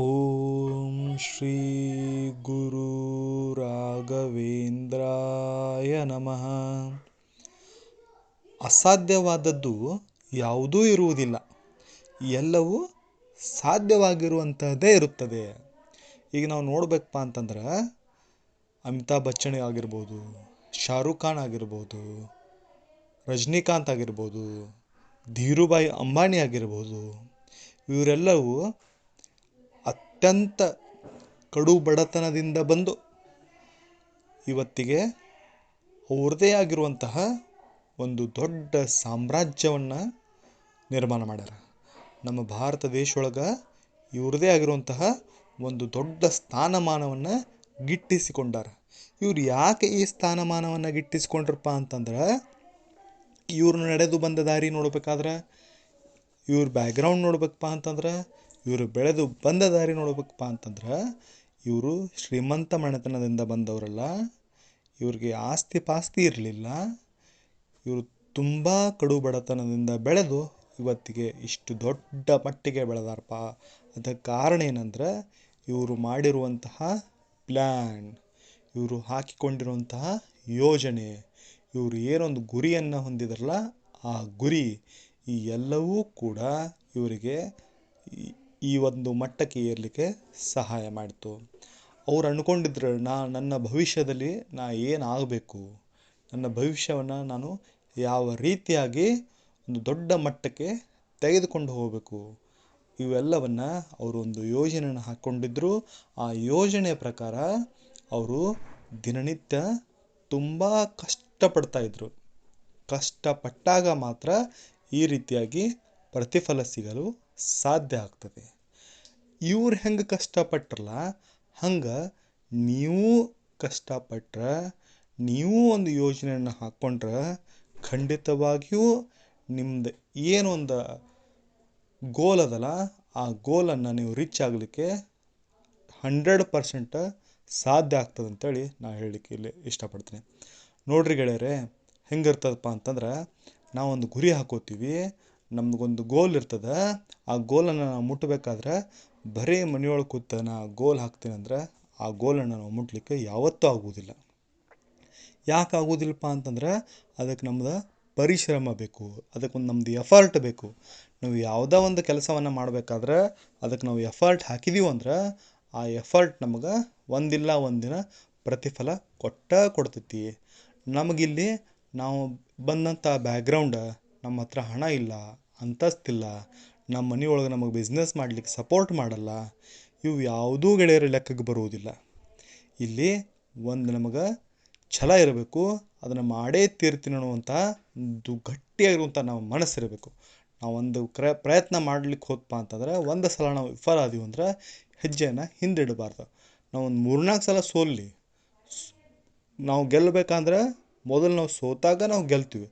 ಓಂ ಶ್ರೀ ಗುರು ರಾಘವೇಂದ್ರಾಯ ನಮಃ ಅಸಾಧ್ಯವಾದದ್ದು ಯಾವುದೂ ಇರುವುದಿಲ್ಲ. ಎಲ್ಲವೂ ಸಾಧ್ಯವಾಗಿರುವಂಥದ್ದೇ ಇರುತ್ತದೆ. ಈಗ ನಾವು ನೋಡ್ಬೇಕಪ್ಪ ಅಂತಂದ್ರೆ ಅಮಿತಾಬ್ ಬಚ್ಚನ್ ಆಗಿರ್ಬೋದು, ಶಾರುಖ್ ಖಾನ್ ಆಗಿರ್ಬೋದು, ರಜನಿಕಾಂತ್ ಆಗಿರ್ಬೋದು, ಧೀರುಭಾಯಿ ಅಂಬಾನಿ ಆಗಿರ್ಬೋದು, ಇವರೆಲ್ಲವೂ ಅತ್ಯಂತ ಕಡು ಬಡತನದಿಂದ ಬಂದು ಇವತ್ತಿಗೆ ಅವ್ರದ್ದೇ ಆಗಿರುವಂತಹ ಒಂದು ದೊಡ್ಡ ಸಾಮ್ರಾಜ್ಯವನ್ನು ನಿರ್ಮಾಣ ಮಾಡ್ಯಾರ. ನಮ್ಮ ಭಾರತ ದೇಶೊಳಗೆ ಇವ್ರದ್ದೇ ಆಗಿರುವಂತಹ ಒಂದು ದೊಡ್ಡ ಸ್ಥಾನಮಾನವನ್ನು ಗಿಟ್ಟಿಸಿಕೊಂಡಾರ. ಇವ್ರು ಯಾಕೆ ಈ ಸ್ಥಾನಮಾನವನ್ನು ಗಿಟ್ಟಿಸಿಕೊಂಡ್ರಪ್ಪ ಅಂತಂದ್ರೆ ಇವ್ರು ನಡೆದು ಬಂದ ದಾರಿ ನೋಡ್ಬೇಕಾದ್ರೆ, ಇವ್ರ ಬ್ಯಾಕ್ಗ್ರೌಂಡ್ ನೋಡ್ಬೇಕಪ್ಪ ಅಂತಂದ್ರೆ ಇವರು ಬೆಳೆದು ಬಂದ ದಾರಿ ನೋಡ್ಬೇಕಪ್ಪ ಅಂತಂದ್ರೆ ಇವರು ಶ್ರೀಮಂತ ಮನೆತನದಿಂದ ಬಂದವರಲ್ಲ, ಇವ್ರಿಗೆ ಆಸ್ತಿ ಪಾಸ್ತಿ ಇರಲಿಲ್ಲ, ಇವರು ತುಂಬ ಕಡು ಬಡತನದಿಂದ ಬೆಳೆದು ಇವತ್ತಿಗೆ ಇಷ್ಟು ದೊಡ್ಡ ಮಟ್ಟಿಗೆ ಬೆಳೆದಾರಪ್ಪ. ಅದಕ್ಕೆ ಕಾರಣ ಏನಂದ್ರೆ ಇವರು ಮಾಡಿರುವಂತಹ ಪ್ಲ್ಯಾನ್ ಇವರು ಹಾಕಿಕೊಂಡಿರುವಂತಹ ಯೋಜನೆ, ಇವರು ಏನೊಂದು ಗುರಿಯನ್ನು ಹೊಂದಿದ್ರಲ್ಲ ಆ ಗುರಿ, ಈ ಎಲ್ಲವೂ ಕೂಡ ಇವರಿಗೆ ಈ- ಒಂದು ಮಟ್ಟಕ್ಕೆ ಏರಲಿಕ್ಕೆ ಸಹಾಯ ಮಾಡಿತು. ಅವ್ರು ಅಂದ್ಕೊಂಡಿದ್ರು ನಾ, ನನ್ನ ಭವಿಷ್ಯದಲ್ಲಿ ನಾ ಏನಾಗಬೇಕು ನನ್ನ ಭವಿಷ್ಯವನ್ನು ನಾನು ಯಾವ ರೀತಿಯಾಗಿ ಒಂದು ದೊಡ್ಡ ಮಟ್ಟಕ್ಕೆ ತೆಗೆದುಕೊಂಡು ಹೋಗಬೇಕು? ಇವೆಲ್ಲವನ್ನು ಅವರು ಒಂದು ಯೋಜನೆಯನ್ನು ಹಾಕ್ಕೊಂಡಿದ್ರು ಆ ಯೋಜನೆಯ ಪ್ರಕಾರ ಅವರು ದಿನನಿತ್ಯ ತುಂಬ ಕಷ್ಟಪಡ್ತಾ ಇದ್ದರು ಕಷ್ಟಪಟ್ಟಾಗ ಮಾತ್ರ ಈ ರೀತಿಯಾಗಿ ಪ್ರತಿಫಲ ಸಿಗಲು ಸಾಧ್ಯ ಆಗ್ತದೆ. ಇವ್ರು ಹೆಂಗೆ ಕಷ್ಟಪಟ್ರಲ್ಲ, ಹಂಗೆ ನೀವು ಕಷ್ಟಪಟ್ರೆ, ನೀವು ಒಂದು ಯೋಜನೆಯನ್ನು ಹಾಕ್ಕೊಂಡ್ರೆ ಖಂಡಿತವಾಗಿಯೂ ನಿಮ್ದು ಏನೊಂದು ಗೋಲ್ ಅದಲ್ಲ, ಆ ಗೋಲನ್ನು ನೀವು ರೀಚ್ ಆಗಲಿಕ್ಕೆ ಹಂಡ್ರೆಡ್ ಪರ್ಸೆಂಟ್ ಸಾಧ್ಯ ಆಗ್ತದೆ ಅಂತೇಳಿ ನಾ ಹೇಳಲಿಕ್ಕೆ ಇಲ್ಲಿ ಇಷ್ಟಪಡ್ತೀನಿ. ನೋಡ್ರಿ ಗೆಳೆಯರೆ ಹೆಂಗಿರ್ತದಪ್ಪ ಅಂತಂದ್ರೆ ನಾವೊಂದು ಗುರಿ ಹಾಕೋತೀವಿ ನಮ್ಗೊಂದು ಗೋಲ್ ಇರ್ತದೆ. ಆ ಗೋಲನ್ನು ನಾವು ಮುಟ್ಟಬೇಕಾದ್ರೆ ಬರೀ ಮನೆಯೊಳಗೆ ಕೂತ ನಾ ಗೋಲ್ ಹಾಕ್ತೀನಿ ಅಂದ್ರೆ ಆ ಗೋಲನ್ನು ನಾವು ಮುಟ್ಲಿಕ್ಕೆ ಯಾವತ್ತೂ ಆಗುವುದಿಲ್ಲ ಯಾಕೆ ಆಗೋದಿಲ್ಲಪ್ಪ ಅಂತಂದ್ರೆ ಅದಕ್ಕೆ ನಮ್ದು ಪರಿಶ್ರಮ ಬೇಕು ಅದಕ್ಕೊಂದು ನಮ್ದು ಎಫರ್ಟ್ ಬೇಕು. ನಾವು ಯಾವುದೋ ಒಂದು ಕೆಲಸವನ್ನು ಮಾಡಬೇಕಾದ್ರೆ ಅದಕ್ಕೆ ನಾವು ಎಫರ್ಟ್ ಹಾಕಿದೀವಿ ಅಂದ್ರೆ ಆ ಎಫರ್ಟ್ ನಮಗೆ ಒಂದಿಲ್ಲ ಒಂದಿನ ಪ್ರತಿಫಲ ಕೊಟ್ಟ ಕೊಡ್ತೈತಿ. ನಮಗಿಲ್ಲಿ ನಾವು ಬಂದಂಥ ಬ್ಯಾಕ್ಗ್ರೌಂಡ ನಮ್ಮ ಹತ್ರ ಹಣ ಇಲ್ಲ, ಅಂತಸ್ತಿಲ್ಲ, ನಮ್ಮ ಮನೆಯೊಳಗೆ ನಮಗೆ ಬಿಸ್ನೆಸ್ ಮಾಡ್ಲಿಕ್ಕೆ ಸಪೋರ್ಟ್ ಮಾಡಲ್ಲ, ಇವು ಯಾವುದೂ ಗೆಳೆಯರ ಲೆಕ್ಕಕ್ಕೆ ಬರುವುದಿಲ್ಲ. ಇಲ್ಲಿ ಒಂದು ನಮಗೆ ಛಲ ಇರಬೇಕು, ಅದನ್ನು ಮಾಡೇ ತೀರ್ತೀನಿ ಅನ್ನುವಂಥ ಒಂದು ಗಟ್ಟಿಯಾಗಿರುವಂಥ ನಾವು ಮನಸ್ಸಿರಬೇಕು. ನಾವು ಒಂದು ಕ್ರ, ಪ್ರಯತ್ನ ಮಾಡ್ಲಿಕ್ಕೆ ಹೋದ್ಪ ಅಂತಂದ್ರೆ, ಒಂದು ಸಲ ನಾವು ವಿಫಲ ಆದೀವಿ ಅಂದ್ರೆ ಹೆಜ್ಜೆಯನ್ನು ಹಿಂದಿಡಬಾರ್ದು. ನಾವು ಒಂದು ಮೂರ್ನಾಲ್ಕು ಸಲ ಸೋಲ್ಲಿ ನಾವು ಗೆಲ್ಲಬೇಕಂದ್ರೆ ಮೊದಲು ನಾವು ಸೋತಾಗ ನಾವು ಗೆಲ್ತೀವಿ.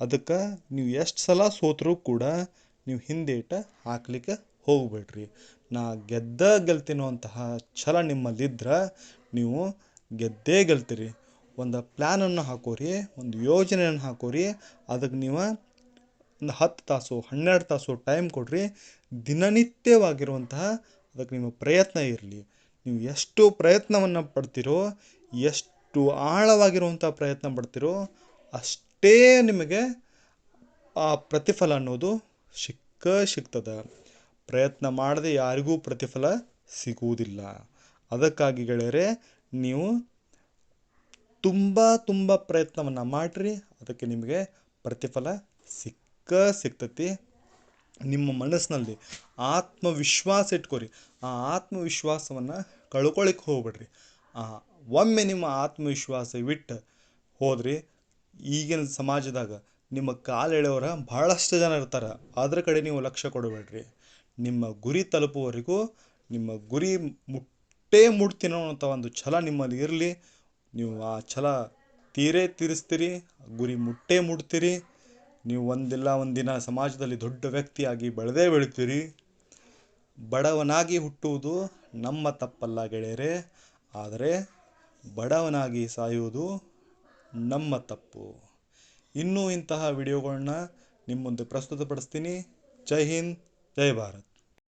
ಅದಕ್ಕೆ ನೀವು ಎಷ್ಟು ಸಲ ಸೋತರೂ ಕೂಡ ನೀವು ಹಿಂದೇಟ ಹಾಕ್ಲಿಕ್ಕೆ ಹೋಗಬೇಡ್ರಿ. ನಾ ಗೆದ್ದ ಗೆಲ್ತೀನೋ ಛಲ ನಿಮ್ಮಲ್ಲಿದ್ರೆ ನೀವು ಗೆದ್ದೇ ಗೆಲ್ತೀರಿ. ಒಂದು ಪ್ಲ್ಯಾನನ್ನು ಹಾಕೋರಿ, ಒಂದು ಯೋಜನೆಯನ್ನು ಹಾಕೋರಿ ಅದಕ್ಕೆ ನೀವು ಒಂದು ಹತ್ತು ತಾಸು, ಹನ್ನೆರಡು ತಾಸು ಟೈಮ್ ಕೊಡ್ರಿ. ದಿನನಿತ್ಯವಾಗಿರುವಂತಹ ಅದಕ್ಕೆ ನಿಮ್ಮ ಪ್ರಯತ್ನ ಇರಲಿ. ನೀವು ಎಷ್ಟು ಪ್ರಯತ್ನವನ್ನು ಪಡ್ತೀರೋ, ಎಷ್ಟು ಆಳವಾಗಿರುವಂಥ ಪ್ರಯತ್ನ ಪಡ್ತೀರೋ ಅಷ್ಟೇ ನಿಮಗೆ ಆ ಪ್ರತಿಫಲ ಅನ್ನೋದು ಸಿಕ್ಕ ಸಿಗ್ತದೆ. ಪ್ರಯತ್ನ ಮಾಡದೆ ಯಾರಿಗೂ ಪ್ರತಿಫಲ ಸಿಗುವುದಿಲ್ಲ. ಅದಕ್ಕಾಗಿ ಗೆಳೆಯರೆ, ನೀವು ತುಂಬ ತುಂಬ ಪ್ರಯತ್ನವನ್ನು ಮಾಡಿರಿ. ಅದಕ್ಕೆ ನಿಮಗೆ ಪ್ರತಿಫಲ ಸಿಕ್ಕ ಸಿಗ್ತತಿ. ನಿಮ್ಮ ಮನಸ್ಸಿನಲ್ಲಿ ಆತ್ಮವಿಶ್ವಾಸ ಇಟ್ಕೊರಿ. ಆ ಆತ್ಮವಿಶ್ವಾಸವನ್ನು ಕಳ್ಕೊಳಿಕ್ಕೆ ಹೋಗ್ಬೇಡ್ರಿ. ಒಮ್ಮೆ ನಿಮ್ಮ ಆತ್ಮವಿಶ್ವಾಸ ಬಿಟ್ಟು ಹೋದ್ರಿ ಈಗಿನ ಸಮಾಜದಾಗ ನಿಮ್ಮ ಕಾಲು ಎಳೆಯವರ ಭಾಳಷ್ಟು ಜನ ಇರ್ತಾರೆ. ಅದ್ರ ಕಡೆ ನೀವು ಲಕ್ಷ್ಯ ಕೊಡಬೇಡ್ರಿ. ನಿಮ್ಮ ಗುರಿ ತಲುಪುವವರೆಗೂ ನಿಮ್ಮ ಗುರಿ ಮುಟ್ಟೇ ಮುಟ್ತೀನೋ ಒಂದು ಛಲ ನಿಮ್ಮಲ್ಲಿ ಇರಲಿ. ನೀವು ಆ ಛಲ ತೀರೇ ತೀರಿಸ್ತೀರಿ, ಗುರಿ ಮುಟ್ಟೇ ಮುಟ್ತೀರಿ. ನೀವು ಒಂದಿಲ್ಲ ಒಂದಿನ ಸಮಾಜದಲ್ಲಿ ದೊಡ್ಡ ವ್ಯಕ್ತಿಯಾಗಿ ಬೆಳೆದೇ ಬೆಳಿತೀರಿ. ಬಡವನಾಗಿ ಹುಟ್ಟುವುದು ನಮ್ಮ ತಪ್ಪಲ್ಲ ಗೆಳೆಯರೇ. ಆದರೆ ಬಡವನಾಗಿ ಸಾಯುವುದು ನಮ್ಮ ತಪ್ಪು. ಇನ್ನೂ ಇಂತಹ ವಿಡಿಯೋಗಳನ್ನ ನಿಮ್ಮ ಮುಂದೆ ಪ್ರಸ್ತುತಪಡಿಸ್ತೀನಿ. ಜೈ ಹಿಂದ್ ಜೈ ಭಾರತ್.